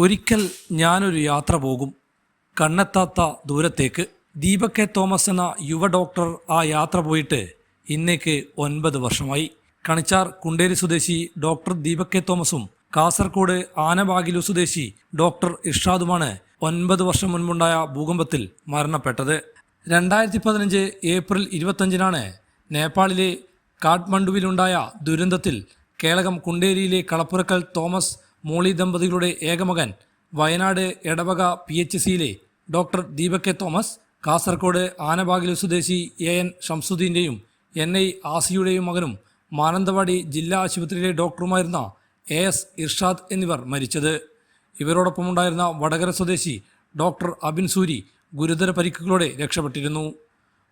ഒരിക്കൽ ഞാനൊരു യാത്ര പോകും. കണ്ണെത്താത്ത ദൂരത്തേക്ക്. ദീപക് കെ തോമസ് എന്ന യുവ ഡോക്ടർ ആ യാത്ര പോയിട്ട് ഇന്നേക്ക് ഒൻപത് വർഷമായി. കണിച്ചാർ കുണ്ടേരി സ്വദേശി ഡോക്ടർ ദീപക് കെ തോമസും കാസർഗോഡ് ആനബാഗിലു സ്വദേശി ഡോക്ടർ ഇർഷാദുമാണ് ഒൻപത് വർഷം മുൻപുണ്ടായ ഭൂകമ്പത്തിൽ മരണപ്പെട്ടത്. രണ്ടായിരത്തി പതിനഞ്ച് ഏപ്രിൽ ഇരുപത്തഞ്ചിനാണ് നേപ്പാളിലെ കാഠ്മണ്ഡുവിലുണ്ടായ ദുരന്തത്തിൽ കേളകം കുണ്ടേരിയിലെ കളപ്പുറക്കൽ തോമസ് മോളി ദമ്പതികളുടെ ഏകമകൻ വയനാട് എടവക പി എച്ച് സിയിലെ doctor Deepak K Thomas Kasaragod ആനബാഗിലു സ്വദേശി എ എൻ ഷംസുദ്ദീന്റെയും എൻ ഐ ആസിയുടെയും മകനും മാനന്തവാടി ജില്ലാ ആശുപത്രിയിലെ ഡോക്ടറുമായിരുന്ന എ എസ് ഇർഷാദ് എന്നിവർ മരിച്ചത്. ഇവരോടൊപ്പമുണ്ടായിരുന്ന വടകര സ്വദേശി ഡോക്ടർ അബിൻ സൂരി ഗുരുതര പരിക്കുകളോടെ രക്ഷപ്പെട്ടിരുന്നു.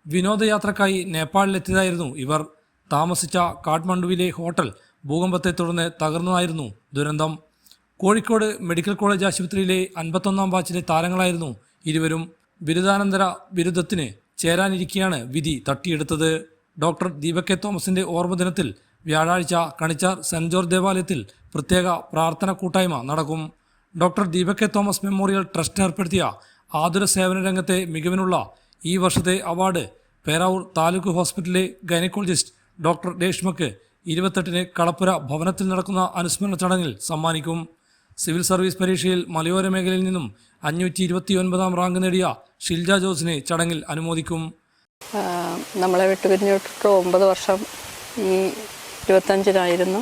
വിനോദയാത്രക്കായി നേപ്പാളിലെത്തിയതായിരുന്നു ഇവർ. താമസിച്ച കാഠ്മണ്ഡുവിലെ ഹോട്ടൽ ഭൂകമ്പത്തെ തുടർന്ന് തകർന്നതായിരുന്നു ദുരന്തം. കോഴിക്കോട് മെഡിക്കൽ കോളേജ് ആശുപത്രിയിലെ അൻപത്തൊന്നാം ബാച്ചിലെ താരങ്ങളായിരുന്നു ഇരുവരും. ബിരുദാനന്തര ബിരുദത്തിന് ചേരാനിരിക്കെയാണ് വിധി തട്ടിയെടുത്തത്. ഡോക്ടർ ദീപക് തോമസിന്റെ ഓർമ്മദിനത്തിൽ വ്യാഴാഴ്ച കണിച്ചാർ സെന്റ് ജോർജ് ദേവാലയത്തിൽ പ്രത്യേക പ്രാർത്ഥന കൂട്ടായ്മ നടക്കും. Doctor Deepak Thomas memorial trust ഏർപ്പെടുത്തിയ ആതുര സേവന രംഗത്തെ മികവിനുള്ള ഈ വർഷത്തെ അവാർഡ് പേരാവൂർ താലൂക്ക് ഹോസ്പിറ്റലിലെ ഗൈനക്കോളജിസ്റ്റ് ഡോക്ടർ രേഷ്മക്ക് ഇരുപത്തെട്ടിന് കളപ്പുര ഭവനത്തിൽ നടക്കുന്ന അനുസ്മരണ ചടങ്ങിൽ സമ്മാനിക്കും. സിവിൽ സർവീസ് പരീക്ഷയിൽ മലയോര മേഖലയിൽ നിന്നും അഞ്ഞൂറ്റി ഇരുപത്തി ഒൻപതാം റാങ്ക് നേടിയ ഷിൽജ ജോസിനെ ചടങ്ങിൽ അനുമോദിക്കും. നമ്മളെ വിട്ടുപിരിഞ്ഞിട്ട് ഒമ്പത് വർഷം ഈ ഇരുപത്തഞ്ചിനായിരുന്നു.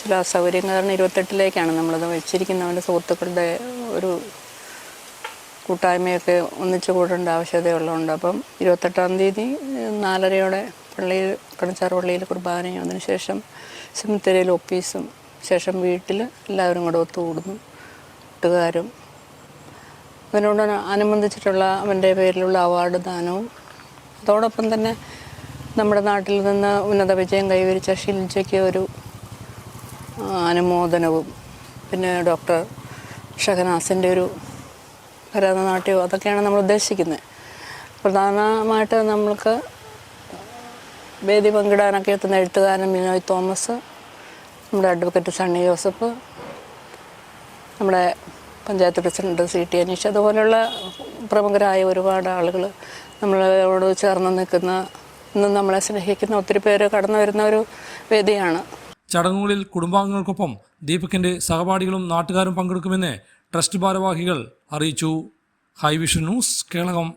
ചില അസൗകര്യം കാരണം ഇരുപത്തെട്ടിലേക്കാണ് നമ്മളത് വെച്ചിരിക്കുന്നത്. അവന്റെ സുഹൃത്തുക്കളുടെ ഒരു കൂട്ടായ്മയൊക്കെ ഒന്നിച്ചു കൂടേണ്ട ആവശ്യതയുള്ളതുകൊണ്ട് അപ്പം ഇരുപത്തെട്ടാം തീയതി നാലരയോടെ പള്ളിയിൽ കണിച്ചാർ പള്ളിയിൽ കുർബാനയും അതിനുശേഷം സെമിത്തേരിയിൽ ഒപ്പീസും ശേഷം വീട്ടിൽ എല്ലാവരും കൂടെ ഒത്തുകൂടുന്നു കൂട്ടുകാരും. അതിനോട് അനുബന്ധിച്ചിട്ടുള്ള അവന്റെ പേരിലുള്ള അവാർഡ് ദാനവും. അതോടൊപ്പം തന്നെ നമ്മുടെ നാട്ടിൽ നിന്ന് ഉന്നത വിജയം കൈവരിച്ച ഷിൽജയ്ക്ക് ഒരു അനുമോദനവും. പിന്നെ ഡോക്ടർ ഷഹനാസിന്റെ ഒരു ഭരതനാട്യവും. അതൊക്കെയാണ് നമ്മൾ ഉദ്ദേശിക്കുന്നത്. പ്രധാനമായിട്ട് നമ്മൾക്ക് വേദി പങ്കിടാനൊക്കെ എത്തുന്ന എഴുത്തുകാരൻ മിനോയ് തോമസ് നമ്മുടെ അഡ്വക്കേറ്റ് സണ്ണി ജോസഫ് നമ്മുടെ panchayat president C T Aneesh അതുപോലെയുള്ള പ്രമുഖരായ ഒരുപാട് ആളുകൾ നമ്മളോട് ചേർന്ന് നിൽക്കുന്ന ഇന്നും നമ്മളെ സ്നേഹിക്കുന്ന ഒത്തിരി പേര് കടന്നു വരുന്ന ഒരു വേദിയാണ്. ചടങ്ങുകളിൽ കുടുംബാംഗങ്ങൾക്കൊപ്പം ദീപകിന്റെ സഹപാഠികളും നാട്ടുകാരും പങ്കെടുക്കുമെന്ന് ട്രസ്റ്റ് ഭാരവാഹികൾ അറിയിച്ചു. High Vision news Kelakam.